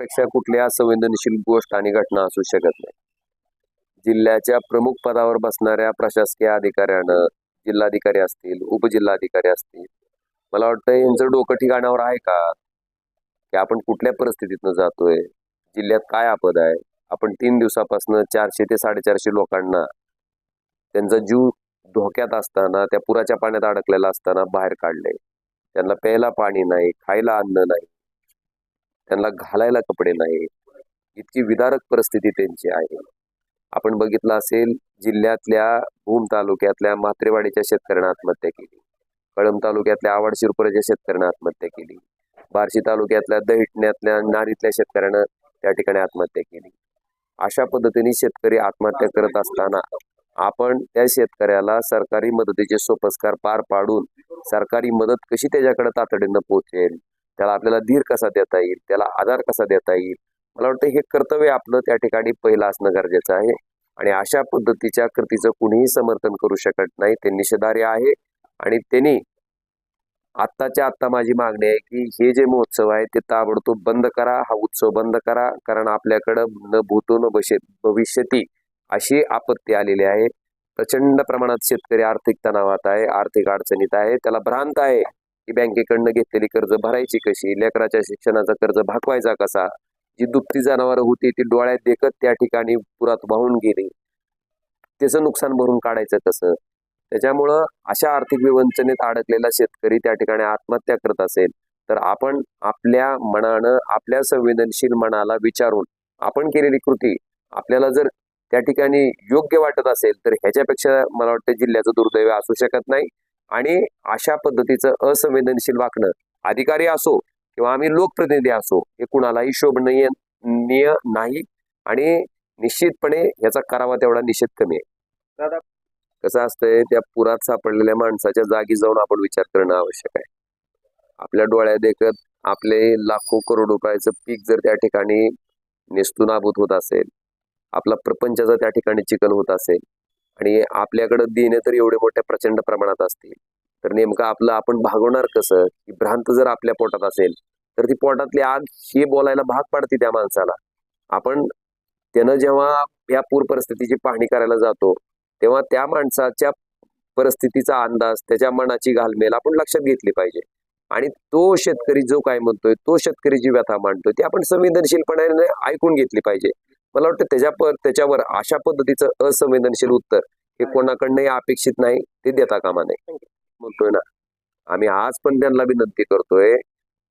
पेक्षा कुठल्या संवेदनशील गोष्ट आणि घटना असू शकत नाही. जिल्ह्याच्या प्रमुख पदावर बसणाऱ्या प्रशासकीय अधिकाऱ्यानं जिल्हाधिकारी असतील उपजिल्हाधिकारी असतील मला वाटतं यांचं डोकं ठिकाणावर आहे का? की आपण कुठल्या परिस्थितीतनं जातोय? जिल्ह्यात काय आपद आहे? आपण तीन दिवसापासून चारशे ते साडेचारशे लोकांना त्यांचा जीव धोक्यात असताना त्या पुराच्या पाण्यात अडकलेला असताना बाहेर काढले त्यांना प्यायला पाणी नाही खायला अन्न नाही. त्यांना घालायला कपडे नाही. इतकी विदारक परिस्थिती त्यांची आहे. आपण बघितलं असेल जिल्ह्यातल्या भूम तालुक्यातल्या म्हात्रेवाडीच्या शेतकऱ्यांना आत्महत्या केली. कळंब तालुक्यातल्या आवड शिरपुराच्या शेतकऱ्यांना आत्महत्या केली. बार्शी तालुक्यातल्या दहिटण्यातल्या नारीतल्या शेतकऱ्यानं त्या ठिकाणी आत्महत्या केली. अशा पद्धतीने शेतकरी आत्महत्या करत असताना आपण त्या शेतकऱ्याला सरकारी मदतीचे सोपस्कार पार पाडून सरकारी मदत कशी त्याच्याकडे तातडीनं पोहोचेल? त्याला आपल्याला धीर कसा देता येईल? त्याला आधार कसा देता येईल? मला वाटतं हे कर्तव्य आपलं त्या ठिकाणी पहिलं असणं गरजेचं आहे. आणि अशा पद्धतीच्या कृतीचं कुणीही समर्थन करू शकत नाही. ते निषेधार्य आहे. आणि त्यांनी आत्ताच्या आत्ता माझी मागणी आहे की हे जे महोत्सव आहे ते ताबडतोब बंद करा. हा उत्सव बंद करा. कारण आपल्याकडं न भूतो न बशे भविष्यती अशी आपत्ती आलेली आहे. प्रचंड प्रमाणात शेतकरी आर्थिक तणावात आहे आर्थिक अडचणीत आहे. त्याला भ्रांत आहे. की बँकेकडनं घेतलेली कर्ज भरायची कशी लेकराच्या शिक्षणाचा कर्ज भागवायचा कसा जी दुभती जनावरं होती ती डोळ्यात देखत त्या ठिकाणी पुरात वाहून गेली. त्याचं नुकसान भरून काढायचं कसं? त्याच्यामुळं अशा आर्थिक विवंचनेत अडकलेला शेतकरी त्या ठिकाणी आत्महत्या करत असेल तर आपण आपल्या मनानं आपल्या संवेदनशील मनाला विचारून आपण केलेली कृती आपल्याला जर त्या ठिकाणी योग्य वाटत असेल तर ह्याच्यापेक्षा मला वाटतं जिल्ह्याचं दुर्दैव असू शकत नाही. आणि अशा पद्धतीचं असंवेदनशील वागणं. अधिकारी असो किंवा आम्ही लोकप्रतिनिधी असो हे कुणालाही शोभनीय निय नाही आणि निश्चितपणे याचा करावा तेवढा निषेध कमी आहे. दादा कसं असतंय त्या पुरात सापडलेल्या माणसाच्या जागी जाऊन आपण विचार करणं आवश्यक आहे. आपल्या डोळ्यात देखत आपले लाखो करोड रुपयाचं पीक जर त्या ठिकाणी नेस्तूनाभूत होत असेल आपला प्रपंचाचा त्या ठिकाणी चिकन होत असेल आणि आपल्याकडं देणे तर एवढे मोठ्या प्रचंड प्रमाणात असतील. तर नेमकं आपलं आपण भागवणार कसं? की भ्रांत जर आपल्या पोटात असेल तर ती पोटातली आग ही बोलायला भाग पाडते त्या माणसाला. आपण त्यानं जेव्हा या पूर परिस्थितीची पाहणी करायला जातो तेव्हा त्या माणसाच्या परिस्थितीचा अंदाज त्याच्या मनाची घालमेल आपण लक्षात घेतली पाहिजे. आणि तो शेतकरी जो काय म्हणतोय तो शेतकरी जी व्यथा मांडतोय ती आपण संवेदनशीलपणाने ऐकून घेतली पाहिजे. मला वाटतं त्याच्या त्याच्यावर अशा पद्धतीचं असंवेदनशील उत्तर हे कोणाकडनंही अपेक्षित नाही ते देता कामा नये. म्हणतोय ना? आम्ही आज पण त्यांना विनंती करतोय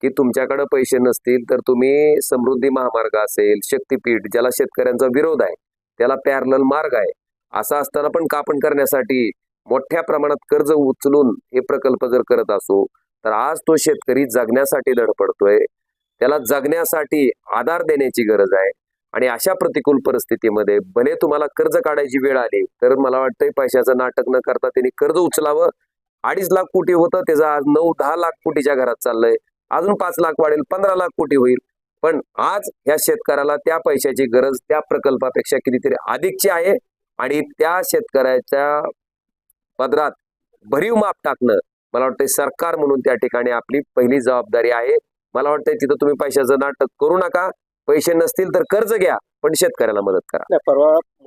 की तुमच्याकडे पैसे नसतील तर तुम्ही समृद्धी महामार्ग असेल शक्तीपीठ ज्याला शेतकऱ्यांचा विरोध आहे त्याला पॅरल मार्ग आहे असं असताना पण कापण करण्यासाठी मोठ्या प्रमाणात कर्ज उचलून हे प्रकल्प जर करत असो तर आज तो शेतकरी जगण्यासाठी धडपडतोय. त्याला जगण्यासाठी आधार देण्याची गरज आहे. आणि अशा प्रतिकूल परिस्थितीमध्ये भले तुम्हाला कर्ज काढायची वेळ आली तर मला वाटतंय पैशाचं नाटक न करता त्यांनी कर्ज उचलावं. अडीच लाख कोटी होतं त्याचं आज नऊ दहा लाख कोटीच्या घरात चाललंय. अजून पाच लाख वाढेल पंधरा लाख कोटी होईल. पण आज ह्या शेतकऱ्याला त्या पैशाची गरज त्या प्रकल्पापेक्षा कितीतरी अधिकची आहे. आणि त्या शेतकऱ्याच्या पदरात भरीव माप टाकणं मला वाटतंय सरकार म्हणून त्या ठिकाणी आपली पहिली जबाबदारी आहे. मला वाटतंय तिथं तुम्ही पैशाचं नाटक करू नका. पैसे नसतील तर कर्ज घ्या पण शेतकऱ्याला मदत करा. परवा